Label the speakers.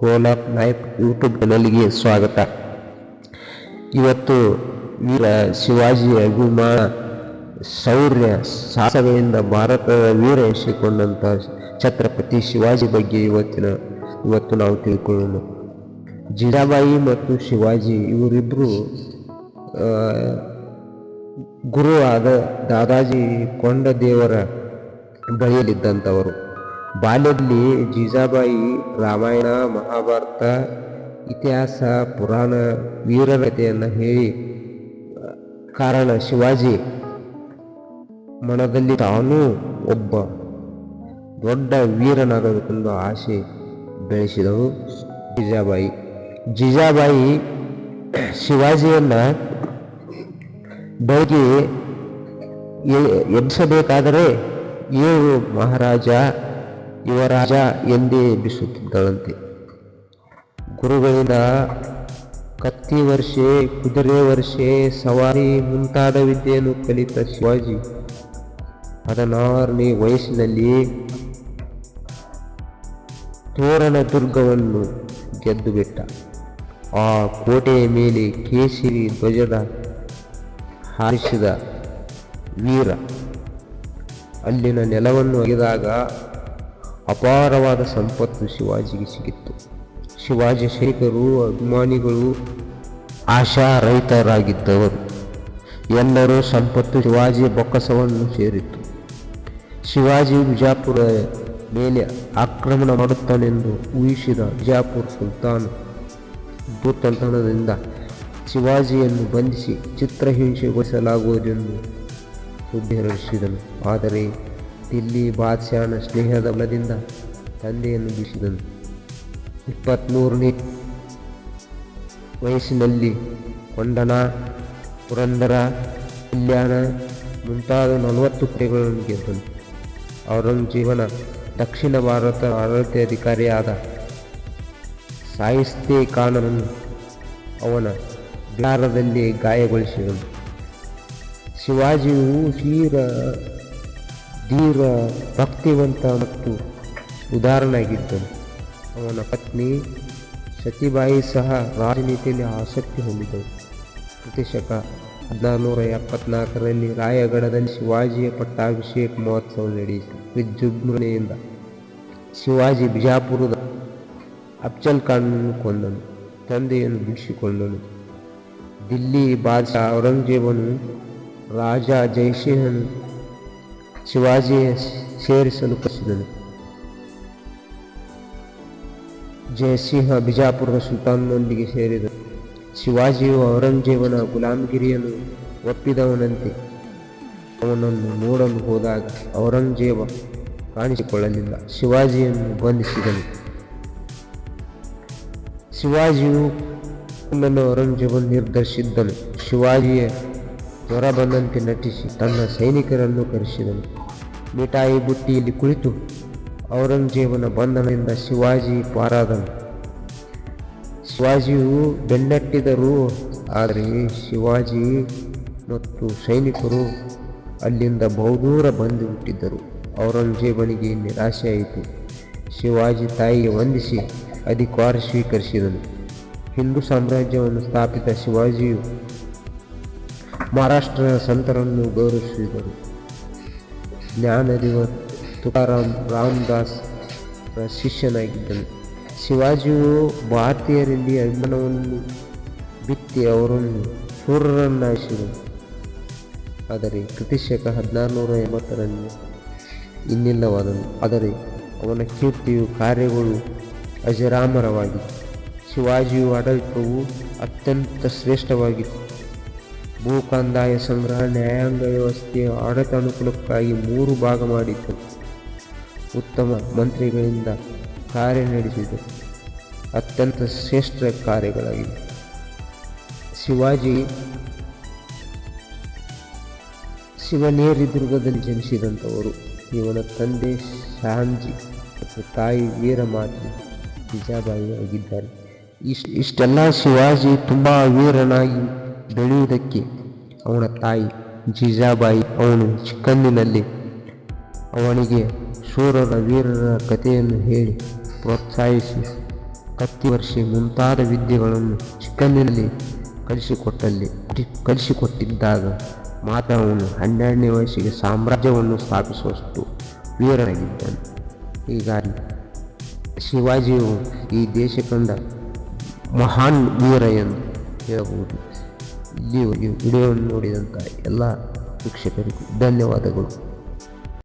Speaker 1: ಗೋಲಾಪ್ Naik YouTube ಚಾನಲ್ಗೆ ಸ್ವಾಗತ. ಇವತ್ತು ವೀರ ಶಿವಾಜಿ ಅಭಿಮಾನ ಶೌರ್ಯ ಸಾಹಸಗಳಿಂದ ಭಾರತದ ವೀರ ಎಸಿಕೊಂಡಂಥ ಛತ್ರಪತಿ ಶಿವಾಜಿ ಬಗ್ಗೆ ಇವತ್ತಿನ, ಇವತ್ತು ನಾವು ತಿಳ್ಕೊಳ್ಳೋಣ. ಜಿಜಾಬಾಯಿ ಮತ್ತು ಶಿವಾಜಿ ಇವರಿಬ್ಬರು ಗುರು ಆದ ದಾದಾಜಿ ಕೊಂಡದೇವರ ಬಳಿಯಲ್ಲಿದ್ದಂಥವರು ಬಾಲ್ಯದಲ್ಲಿ ಜೀಜಾಬಾಯಿ ರಾಮಾಯಣ, ಮಹಾಭಾರತ, ಇತಿಹಾಸ, ಪುರಾಣ ವೀರರತೆಯನ್ನು ಹೇಳಿ, ಕಾರಣ ಶಿವಾಜಿ ಮನದಲ್ಲಿ ತಾನೂ ಒಬ್ಬ ದೊಡ್ಡ ವೀರನಾಗಬೇಕೆಂದು ಆಸೆ ಬೆಳೆಸಿದವು ಜೀಜಾಬಾಯಿ. ಜೀಜಾಬಾಯಿ ಶಿವಾಜಿಯನ್ನು ಬೆಳಗ್ಗೆ ಎಬ್ಬಿಸಬೇಕಾದರೆ ಏಳು ಮಹಾರಾಜ ಯುವರಾಜ ಎಂದೇ ಎಬ್ಬಿಸುತ್ತಿದ್ದಳಂತೆ. ಗುರುಗಳಿಂದ ಕತ್ತಿ ವರ್ಷೆ, ಕುದುರೆ ವರ್ಷೆ, ಸವಾರಿ ಮುಂತಾದ ವಿದ್ಯೆಯನ್ನು ಕಲಿತ ಶಿವಾಜಿ, ಹದಿನಾರನೇ ವಯಸ್ಸಿನಲ್ಲಿ ತೋರಣ ದುರ್ಗವನ್ನು ಗೆದ್ದು ಬಿಟ್ಟ ಆ ಕೋಟೆಯ ಮೇಲೆ ಕೇಸರಿ ಧ್ವಜದ ಹಾರಿಸಿದ ವೀರ, ಅಲ್ಲಿನ ನೆಲವನ್ನು ಒಗೆದಾಗ ಅಪಾರವಾದ ಸಂಪತ್ತು ಶಿವಾಜಿಗೆ ಸಿಗಿತ್ತು ಶಿವಾಜಿ ಸೈನಿಕರು ಅಭಿಮಾನಿಗಳು ಆಶಾ ರೈತರಾಗಿದ್ದವರು ಎಲ್ಲರೂ ಸಂಪತ್ತು ಶಿವಾಜಿ ಬೊಕ್ಕಸವನ್ನು ಸೇರಿತ್ತು. ಶಿವಾಜಿ ಬಿಜಾಪುರ ಮೇಲೆ ಆಕ್ರಮಣ ಮಾಡುತ್ತಾನೆಂದು ಊಹಿಸಿದ ಬಿಜಾಪುರ ಸುಲ್ತಾನ್ ಭೂತಂತನದಿಂದ ಶಿವಾಜಿಯನ್ನು ಬಂಧಿಸಿ ಚಿತ್ರಹಿಂಸೆಗೊಳಿಸಲಾಗುವುದೆಂದು ಸುದ್ದಿ ಹರಡಿಸಿದನು. ಆದರೆ ದಿಲ್ಲಿ ಬಾದ್ಶಾಹನ ಸ್ನೇಹದ ಬಲದಿಂದ ತಂದೆಯನ್ನು ಬೀಸಿದನು. ಇಪ್ಪತ್ತ್ಮೂರನೇ ವಯಸ್ಸಿನಲ್ಲಿ ಕೊಂಡನ, ಪುರಂದರ, ಕಲ್ಯಾಣ ಮುಂತಾದ ನಲವತ್ತು ಕಡೆಗಳನ್ನು ಗೆದ್ದನು ಔರಂಗಜೀವನ ದಕ್ಷಿಣ ಭಾರತ ಆಡಳಿತಾಧಿಕಾರಿಯಾದ ಸಾಯಿಸ್ತೆ ಖಾನನನ್ನು ಅವನ ಬಿಹಾರದಲ್ಲಿ ಗಾಯಗೊಳಿಸಿದನು. ಶಿವಾಜಿಯು ಧೀರ ಧೀರ ಭಕ್ತಿವಂತ ಮತ್ತು ಉದಾಹರಣೆಯಾಗಿದ್ದನು ಅವನ ಪತ್ನಿ ಸತಿಬಾಯಿ ಸಹ ರಾಜನೀತಿಯಲ್ಲಿ ಆಸಕ್ತಿ ಹೊಂದಿದ್ದಳು ಪ್ರತಿಶಕ ಹದಿನಾರುನೂರ ಎಪ್ಪತ್ನಾಲ್ಕರಲ್ಲಿ ರಾಯಗಢದಲ್ಲಿ ಶಿವಾಜಿಯ ಪಟ್ಟಾಭಿಷೇಕ ಮಹೋತ್ಸವ ನಡೆಯಿತು. ವಿಜೃಂಭಣೆಯಿಂದ ಶಿವಾಜಿ ಬಿಜಾಪುರದ ಅಫ್ಜಲ್ ಖಾನನ್ನು ಕೊಂದನು, ತಂದೆಯನ್ನು ಬಿಡಿಸಿಕೊಂಡನು. ದಿಲ್ಲಿ ಬಾದಶಾ ಔರಂಗಜೇಬನು ರಾಜ ಜಯಸಿಂಹನು ಶಿವಾಜಿಯ ಸೇರಿಸಲು ಕಸಿದನು ಜಯಸಿಂಹ ಬಿಜಾಪುರದ ಸುಲ್ತಾನ್ನೊಂದಿಗೆ ಸೇರಿದನು. ಶಿವಾಜಿಯು ಔರಂಗಜೇಬನ ಗುಲಾಮಗಿರಿಯನ್ನು ಒಪ್ಪಿದವನಂತೆ ಅವನನ್ನು ನೋಡಲು ಹೋದಾಗ ಔರಂಗಜೇಬ ಕಾಣಿಸಿಕೊಳ್ಳಲಿಲ್ಲ. ಶಿವಾಜಿಯನ್ನು ಬಂಧಿಸಿದನು. ಶಿವಾಜಿಯು ಕೊಲ್ಲಲು ಔರಂಗಜೇಬನು ನಿರ್ಧರಿಸಿದ್ದನು. ಶಿವಾಜಿಯ ಜ್ವರ ಬಂದಂತೆ ನಟಿಸಿ ತನ್ನ ಸೈನಿಕರನ್ನು ಕರೆಸಿದನು. ಮಿಠಾಯಿ ಬುಟ್ಟಿಯಲ್ಲಿ ಕುಳಿತು ಔರಂಗಜೇಬನ ಬಂಧನದಿಂದ ಶಿವಾಜಿ ಪಾರಾದನು. ಶಿವಾಜಿಯು ಬೆನ್ನಟ್ಟಿದರು ಆದರೆ ಶಿವಾಜಿ ಮತ್ತು ಸೈನಿಕರು ಅಲ್ಲಿಂದ ಬಹುದೂರ ಬಂದು ಹುಟ್ಟಿದ್ದರು ಔರಂಗಜೇಬನಿಗೆ ನಿರಾಶೆಯಾಯಿತು. ಶಿವಾಜಿ ತಾಯಿಗೆ ವಂದಿಸಿ ಅಧಿಕಾರ ಸ್ವೀಕರಿಸಿದನು. ಹಿಂದೂ ಸಾಮ್ರಾಜ್ಯವನ್ನು ಸ್ಥಾಪಿತ ಶಿವಾಜಿಯು ಮಹಾರಾಷ್ಟ್ರದ ಸಂತರನ್ನು ಗೌರವಿಸಿದರು. ಜ್ಞಾನದೇವ ತುಕಾರಾಮ್ ರಾಮದಾಸ್ ಶಿಷ್ಯನಾಗಿದ್ದನು. ಶಿವಾಜಿಯು ಭಾರತೀಯರಲ್ಲಿ ಅಭಿಮಾನವನ್ನು ಬಿತ್ತಿ ಅವರನ್ನು ಶೂರರನ್ನಾಯಿಸಿದರು ಆದರೆ ಕ್ರಿತಿಶಕ ಹದಿನಾರುನೂರ ಎಂಬತ್ತರಲ್ಲಿ ಇನ್ನಿಲ್ಲವಾದನು. ಆದರೆ ಅವನ ಕೀರ್ತಿಯು ಕಾರ್ಯಗಳು ಅಜರಾಮರವಾಗಿತ್ತು. ಶಿವಾಜಿಯು ಆಡಳಿತವು ಅತ್ಯಂತ ಶ್ರೇಷ್ಠವಾಗಿತ್ತು. ಭೂ ಕಂದಾಯ ಸಂಗ್ರಹ ನ್ಯಾಯಾಂಗ ವ್ಯವಸ್ಥೆಯ ಆಡಳಿತಾನುಕೂಲಕ್ಕಾಗಿ ಮೂರು ಭಾಗ ಮಾಡಿತ್ತು. ಉತ್ತಮ ಮಂತ್ರಿಗಳಿಂದ ಕಾರ್ಯ ನಡೆಸಿದರು. ಅತ್ಯಂತ ಶ್ರೇಷ್ಠ ಕಾರ್ಯಗಳಾಗಿವೆ. ಶಿವಾಜಿ ಶಿವನೇರಿ ದುರ್ಗದಲ್ಲಿ ಜನಿಸಿದಂಥವರು. ಇವನ ತಂದೆ ಶಾಂಜಿ ಮತ್ತು ತಾಯಿ ವೀರಮಾತೆ ಬಿಜಾಬಾಯಿ ಆಗಿದ್ದಾರೆ. ಇಷ್ಟು ಇಷ್ಟೆಲ್ಲ ಶಿವಾಜಿ ತುಂಬ ವೀರನಾಗಿ ಬೆಳೆಯುವುದಕ್ಕೆ ಅವನ ತಾಯಿ ಜೀಜಾಬಾಯಿ ಅವನು ಚಿಕ್ಕಂದಿನಲ್ಲಿ ಅವನಿಗೆ ಶೂರರ ವೀರರ ಕಥೆಯನ್ನು ಹೇಳಿ ಪ್ರೋತ್ಸಾಹಿಸಿ ಕತ್ತಿ ವರ್ಷಿ ಮುಂತಾದ ವಿದ್ಯೆಗಳನ್ನು ಚಿಕ್ಕಂದಿನಲ್ಲಿ ಕಲಿಸಿಕೊಟ್ಟಲ್ಲಿ ಕಲಿಸಿಕೊಟ್ಟಿದ್ದಾಗ ಮಾತ್ರ ಅವನು ಹನ್ನೆರಡನೇ ವಯಸ್ಸಿಗೆ ಸಾಮ್ರಾಜ್ಯವನ್ನು ಸ್ಥಾಪಿಸುವಷ್ಟು ವೀರನಾಗಿದ್ದನು. ಹೀಗಾಗಿ ಶಿವಾಜಿಯು ಈ ದೇಶ ಕಂಡ ಮಹಾನ್ ವೀರ ಎಂದು ಹೇಳಬಹುದು. ಇಲ್ಲಿಯವರೆಗೆ ವಿಡಿಯೋವನ್ನು ನೋಡಿದಂಥ ಎಲ್ಲ ವೀಕ್ಷಕರಿಗೂ ಧನ್ಯವಾದಗಳು.